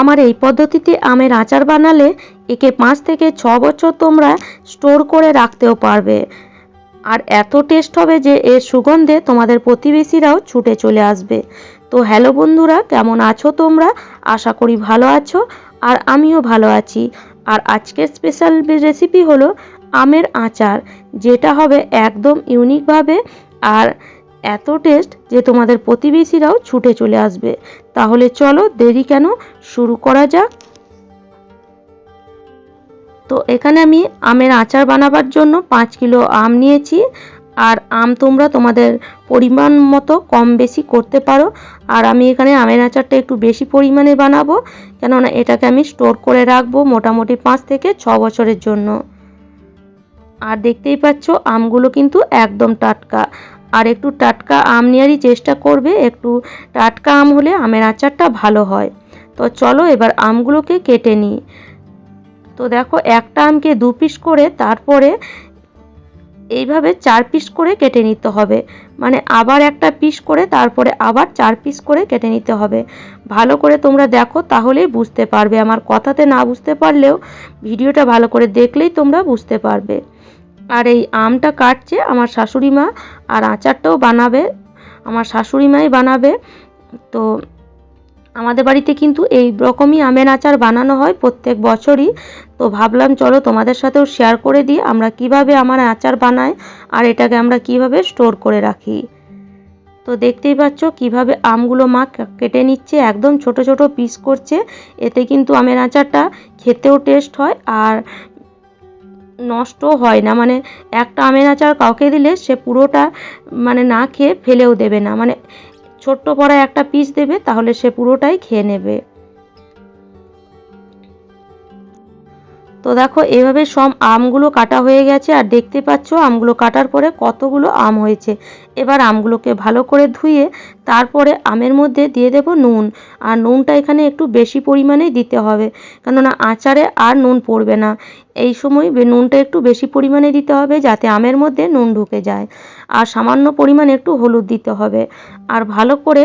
আমার এই পদ্ধতিতে আমের আচার বানালে একে পাঁচ থেকে ছ বছর তোমরা স্টোর করে রাখতেও পারবে। আর এত টেস্ট হবে যে এর সুগন্ধে তোমাদের প্রতিবেশীরাও ছুটে চলে আসবে। তো হ্যালো বন্ধুরা, কেমন আছো তোমরা? আশা করি ভালো আছো, আর আমিও ভালো আছি। আর আজকের স্পেশাল রেসিপি হলো আমের আচার, যেটা হবে একদম ইউনিকভাবে আর এত টেস্ট যে তোমাদের প্রতিবেশীরাও ছুটে চলে আসবে। তাহলে চলো দেরি কেন? শুরু করা যাক। তো এখানে আমি আমের আচার বানাবার জন্য পাঁচ কিলো আম নিয়েছি। আর আম তোমরা তোমাদের পরিমাণ মতো কম বেশি করতে পারো। আর আমি এখানে আমের আচারটা একটু বেশি পরিমাণে বানাবো। কেননা এটাকে আমি স্টোর করে রাখব মোটামুটি পাঁচ থেকে ছ বছরের জন্য। আর দেখতেই পাচ্ছ, আমগুলো কিন্তু একদম টাটকা। আর একটু টাটকা আম নেওয়ারই চেষ্টা করবে। একটু টাটকা আম হলে আমের আচারটা ভালো হয়। তো চলো এবার আমগুলোকে কেটে নিই। তো দেখো, একটা আমকে দু পিস করে তারপরে এইভাবে চার পিস করে কেটে নিতে হবে। মানে আবার একটা পিস করে তারপরে আবার চার পিস করে কেটে নিতে হবে। ভালো করে তোমরা দেখো, তাহলেই বুঝতে পারবে। আমার কথাতে না বুঝতে পারলেও ভিডিওটা ভালো করে দেখলেই তোমরা বুঝতে পারবে। আর এই আমটা কাটছে আমার শাশুড়ি মা, আর আচারটাও বানাবে, আমার শাশুড়ি মাই বানাবে। তো আমাদের বাড়িতে কিন্তু এই রকমই আমের আচার বানানো হয় প্রত্যেক বছরই। তো ভাবলাম চলো তোমাদের সাথেও শেয়ার করে দিই, আমরা কীভাবে আমার আচার বানাই আর এটাকে আমরা কীভাবে স্টোর করে রাখি। তো দেখতেই পাচ্ছ কীভাবে আমগুলো মা কেটে নিচ্ছে, একদম ছোট ছোট পিস করছে। এতে কিন্তু আমের আচারটা খেতেও টেস্ট হয়, আর নষ্ট হয় না। মানে একটা আমের আচার কাউকে দিলে সে পুরোটা মানে না খেয়ে ফেলেও দেবে না। মানে ছোট্ট পড়া একটা পিস দেবে, তাহলে সে পুরোটাই খেয়ে নেবে। তো দেখো, এভাবে সব আমগুলো কাটা হয়ে গেছে, আর দেখতে পাচ্ছ আমগুলো কাটার পরে কতগুলো আম হয়েছে। এবার আমগুলোকে ভালো করে ধুয়ে তারপরে আমের মধ্যে দিয়ে দেব নুন। আর নুনটা এখানে একটু বেশি পরিমাণেই দিতে হবে, কেননা আচারে আর নুন পড়বে না। এই সময় নুনটা একটু বেশি পরিমাণে দিতে হবে, যাতে আমের মধ্যে নুন ঢুকে যায়। আর সামান্য পরিমাণে একটু হলুদ দিতে হবে। আর ভালো করে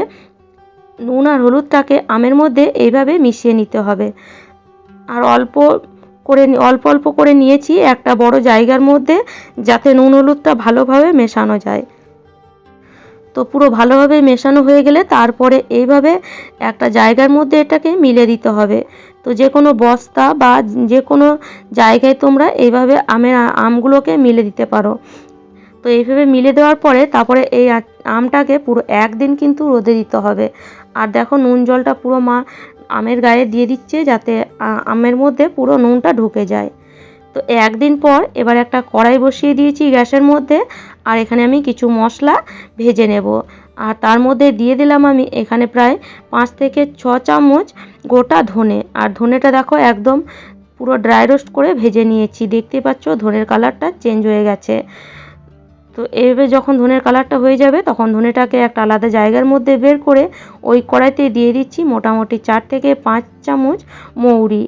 নুন আর হলুদটাকে আমের মধ্যে এইভাবে মিশিয়ে নিতে হবে। আর অল্প করে অল্প অল্প করে নিয়েছি একটা বড় জায়গার মধ্যে যাতে নুন হলুদটা ভালোভাবে মেশানো যায়। তো পুরো ভালোভাবে মেশানো হয়ে গেলে তারপরে এইভাবে একটা জায়গার মধ্যে এটাকে মিলে দিতে হবে। তো যে কোনো বস্তা বা যে কোনো জায়গায় তোমরা এইভাবে আমের আমগুলোকে মিলে দিতে পারো। তো এইভাবে মিলে দেওয়ার পরে তারপরে এই আমটাকে পুরো একদিন কিন্তু রোদে দিতে হবে। আর দেখো নুন জলটা পুরো মা আমের গায়ে দিয়ে দিচ্ছে যাতে আমের মধ্যে পুরো নুনটা ঢুকে যায়। তো একদিন পর এবার একটা কড়াই বসিয়ে দিয়েছি গ্যাসের মধ্যে, আর এখানে আমি কিছু মশলা ভেজে নেব। আর তার মধ্যে দিয়ে দিলাম আমি এখানে প্রায় পাঁচ থেকে ছ চামচ গোটা ধনে। আর ধনেটা দেখো একদম পুরো ড্রাই রোস্ট করে ভেজে নিয়েছি। দেখতে পাচ্ছ ধনের কালারটা চেঞ্জ হয়ে গেছে। তো এইভাবে যখন ধনের কালারটা হয়ে যাবে, তখন ধনেটাকে একটা আলাদা জায়গার মধ্যে বের করে ওই কড়াইতে দিয়ে দিচ্ছি মোটামুটি চার থেকে পাঁচ চামচ মৌরি।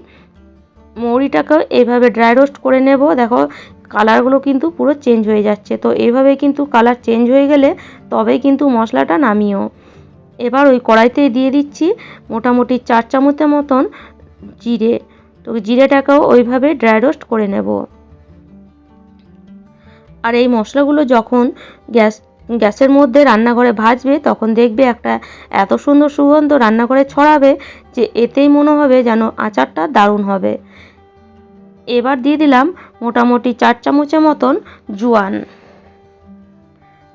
মৌরিটাকেও এইভাবে ড্রাই রোস্ট করে নেব। দেখো, কালারগুলো কিন্তু পুরো চেঞ্জ হয়ে যাচ্ছে। তো এইভাবে কিন্তু কালার চেঞ্জ হয়ে গেলে তবেই কিন্তু মশলাটা নামিও। এবার ওই কড়াইতে দিয়ে দিচ্ছি মোটামুটি চার চামচের মতন জিরে। তো জিরেটাকেও ওইভাবে ড্রাই রোস্ট করে নেব। আর এই মশলাগুলো যখন গ্যাস, গ্যাসের মধ্যে রান্নাঘরে ভাজবে, তখন দেখবে একটা এত সুন্দর সুগন্ধ রান্নাঘরে ছড়াবে যে এতেই মনে হবে যেন আচারটা দারুণ হবে। এবার দিয়ে দিলাম মোটামুটি চার চামচের মতন জোয়ান।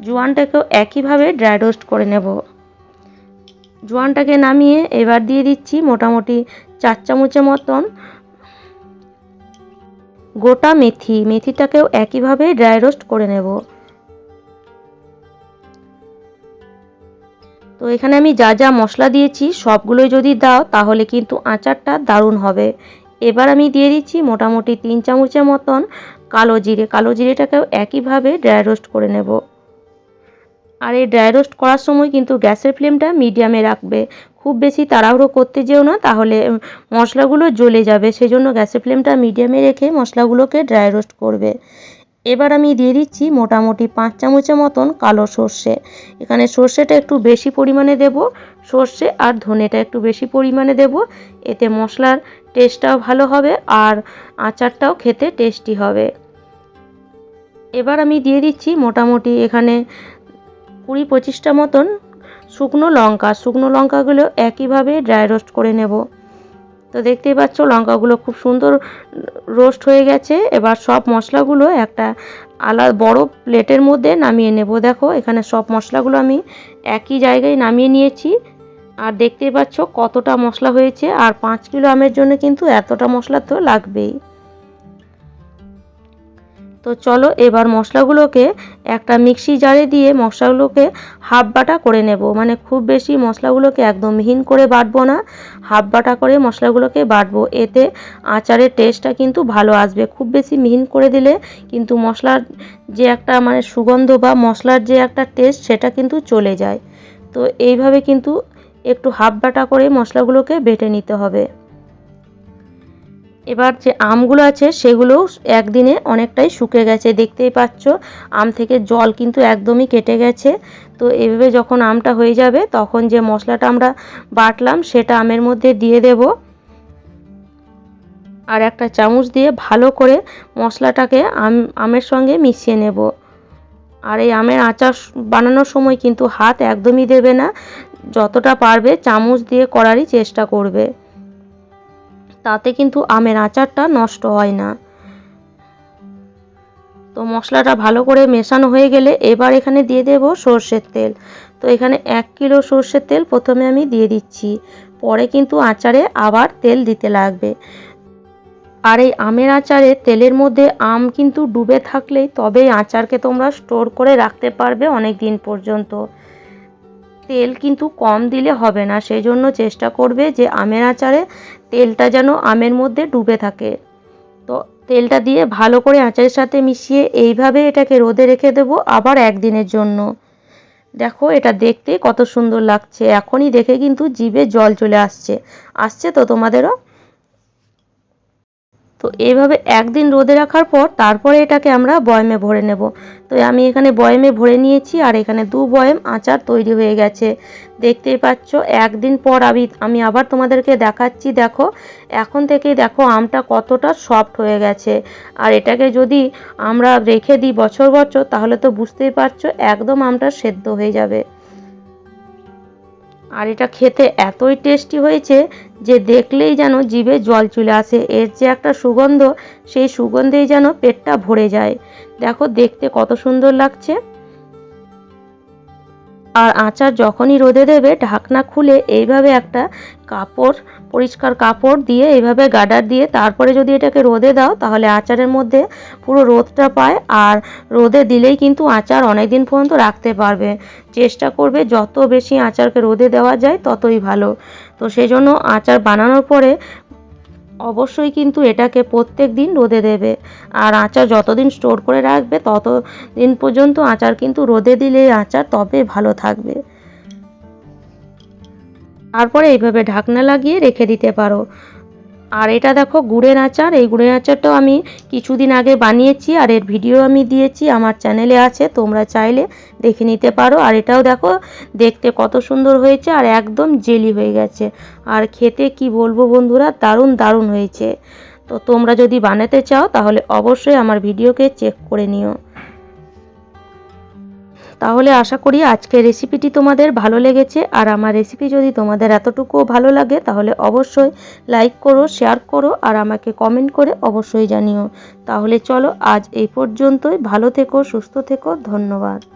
জোয়ানটাকেও একইভাবে ড্রাই রোস্ট করে নেব। জোয়ানটাকে নামিয়ে এবার দিয়ে দিচ্ছি মোটামুটি চার চামচের মতন গোটা মেথি, মেথিটাকেও একইভাবে ড্রাই রোস্ট করে নেব। তো এখানে আমি যা যা মশলা দিয়েছি, সবগুলোই যদি দাও, তাহলে কিন্তু আচারটা দারুণ হবে। এবার আমি দিয়ে দিচ্ছি মোটামুটি তিন চামচের মতন কালো জিরে। কালো জিরেটাকেও একইভাবে ড্রাই রোস্ট করে নেব। আর এই ড্রাই রোস্ট করার সময় কিন্তু গ্যাসের ফ্লেমটা মিডিয়ামে রাখবে। খুব বেশি তাড়াহুড়ো করতে যেও না, তাহলে মশলাগুলো জ্বলে যাবে। সেজন্য গ্যাসের ফ্লেমটা মিডিয়ামে রেখে মশলাগুলোকে ড্রাই রোস্ট করবে। এবার আমি দিয়ে দিচ্ছি মোটামুটি পাঁচ চামচের মতন কালো সর্ষে। এখানে সর্ষেটা একটু বেশি পরিমাণে দেব। সর্ষে আর ধনেটা একটু বেশি পরিমাণে দেব। এতে মশলার টেস্টটাও ভালো হবে আর আচারটাও খেতে টেস্টি হবে। এবার আমি দিয়ে দিচ্ছি মোটামুটি এখানে কুড়ি পঁচিশটা মতন শুকনো লঙ্কা, শুকনো লঙ্কাগুলো একইভাবে ড্রাই রোস্ট করে নেব। তো দেখতেই পাচ্ছ, লঙ্কাগুলো খুব সুন্দর রোস্ট হয়ে গেছে। এবার সব মশলাগুলো একটা আলাদা বড় প্লেটের মধ্যে নামিয়ে নেব। দেখো, এখানে সব মশলাগুলো আমি একই জায়গায় নামিয়ে নিয়েছি। আর দেখতেই পাচ্ছ কতটা মশলা হয়েছে। আর পাঁচ কিলো আমের জন্য কিন্তু এতটা মশলা তো লাগবেই। তো চলো এবার মশলাগুলোকে একটা মিক্সি জারে দিয়ে মশলাগুলোকে হাফ বাটা করে নেব। মানে খুব বেশি মশলাগুলোকে একদম মিহিন করে বাটবো না। হাফ বাটা করে মশলাগুলোকে বাটবো। এতে আচারের টেস্টটা কিন্তু ভালো আসবে। খুব বেশি মিহিন করে দিলে কিন্তু মশলার যে একটা মানে সুগন্ধ বা মশলার যে একটা টেস্ট সেটা কিন্তু চলে যায়। তো এইভাবে কিন্তু একটু হাফ বাটা করে মশলাগুলোকে বেটে নিতে হবে। এবার যে আমগুলো আছে, সেগুলোও একদিনে অনেকটাই শুকে গেছে, দেখতেই পাচ্ছ। আম থেকে জল কিন্তু একদমই কেটে গেছে। তো এভাবে যখন আমটা হয়ে যাবে, তখন যে মশলাটা আমরা বাটলাম, সেটা আমের মধ্যে দিয়ে দেব। আর একটা চামচ দিয়ে ভালো করে মশলাটাকে আম, আমের সঙ্গে মিশিয়ে নেব। আর এই আমের আচার বানানোর সময় কিন্তু হাত একদমই দেবে না। যতটা পারবে, চামচ দিয়ে করারই চেষ্টা করবে। তাতে কিন্তু আমের আচারটা নষ্ট হয় না। তো মশলাটা ভালো করে মেশানো হয়ে গেলে এবার এখানে দিয়ে দেব সর্ষের তেল। তো এখানে এক কিলো সর্ষের তেল প্রথমে আমি দিয়ে দিচ্ছি। পরে কিন্তু আচারে আবার তেল দিতে লাগবে। আর এই আমের আচারে তেলের মধ্যে আম কিন্তু ডুবে থাকলেই তবেই আচারকে তোমরা স্টোর করে রাখতে পারবে অনেক দিন পর্যন্ত। তেল কিন্তু কম দিলে হবে না। সেই জন্য চেষ্টা করবে যে আমের আচারে তেলটা যেন আমের মধ্যে ডুবে থাকে। তো তেলটা দিয়ে ভালো করে আচারের সাথে মিশিয়ে এইভাবে এটাকে রোদে রেখে দেব আবার একদিনের জন্য। দেখো এটা দেখতে কত সুন্দর লাগছে। এখনই দেখে কিন্তু জিভে জল চলে আসছে। আসছে তো তোমাদেরও? তো এইভাবে একদিন রোদে রাখার পর তারপরে এটাকে আমরা বয়মে ভরে নেব। তো আমি এখানে বয়মে ভরে নিয়েছি আর এখানে দু বয়ম আচার তৈরি হয়ে গেছে। দেখতেই পাচ্ছ, একদিন পর আমি আমি আবার তোমাদেরকে দেখাচ্ছি, দেখো, এখন থেকেই দেখো আমটা কতটা সফট হয়ে গেছে। আর এটাকে যদি আমরা রেখে দিই বছর বছর, তাহলে তো বুঝতেই পারছ একদম আমটা সেদ্ধ হয়ে যাবে। আর এটা খেতে এতই টেস্টি হয়েছে যে দেখলেই যেন জিভে জল চলে আসে। এর যে একটা সুগন্ধ, সেই সুগন্ধেই যেন পেটটা ভরে যায়। দেখো, দেখতে কত সুন্দর লাগছে। আর আচার যখনই রোদে দেবে, ঢাকনা খুলে এইভাবে একটা কাপড় পরিষ্কার কাপড় দিয়ে এইভাবে গার্ডার দিয়ে তারপরে যদি এটাকে রোদে দাও, তাহলে আচারের মধ্যে পুরো রোদটা পায় আর রোদে দিলেই কিন্তু আচার অনেক দিন পর্যন্ত রাখতে পারবে। চেষ্টা করবে যত বেশি আচারকে রোদে দেওয়া যায় ততই ভালো। তো সেই জন্য আচার বানানোর পরে অবশ্যই কিন্তু এটাকে প্রত্যেক দিন রোদে দেবে। আর আচার যতদিন স্টোর করে রাখবে তত দিন পর্যন্ত আচার কিন্তু রোদে দিলে আচার তবে ভালো থাকবে। তারপরে এইভাবে ঢাকনা লাগিয়ে রেখে দিতে পারো। আর এটা দেখো গুড়ের আচার, এই গুড়ের আচারটাও আমি কিছুদিন আগে বানিয়েছি আর এর ভিডিও আমি দিয়েছি, আমার চ্যানেলে আছে, তোমরা চাইলে দেখে নিতে পারো। আর এটাও দেখো, দেখতে কত সুন্দর হয়েছে আর একদম জেলি হয়ে গেছে। আর খেতে কি বলব বন্ধুরা, দারুণ দারুণ হয়েছে। তো তোমরা যদি বানাতে চাও তাহলে অবশ্যই আমার ভিডিওকে চেক করে নিও। তাহলে আশা করি আজকের রেসিপিটি তোমাদের ভালো লেগেছে। আর আমার রেসিপি যদি তোমাদের এতটুকুও ভালো লাগে, তাহলে অবশ্যই লাইক করো শেয়ার করো, আর আমাকে কমেন্ট করে অবশ্যই জানিও। তাহলে চলো আজ এই পর্যন্তই। ভালো থেকো, সুস্থ থেকো। ধন্যবাদ।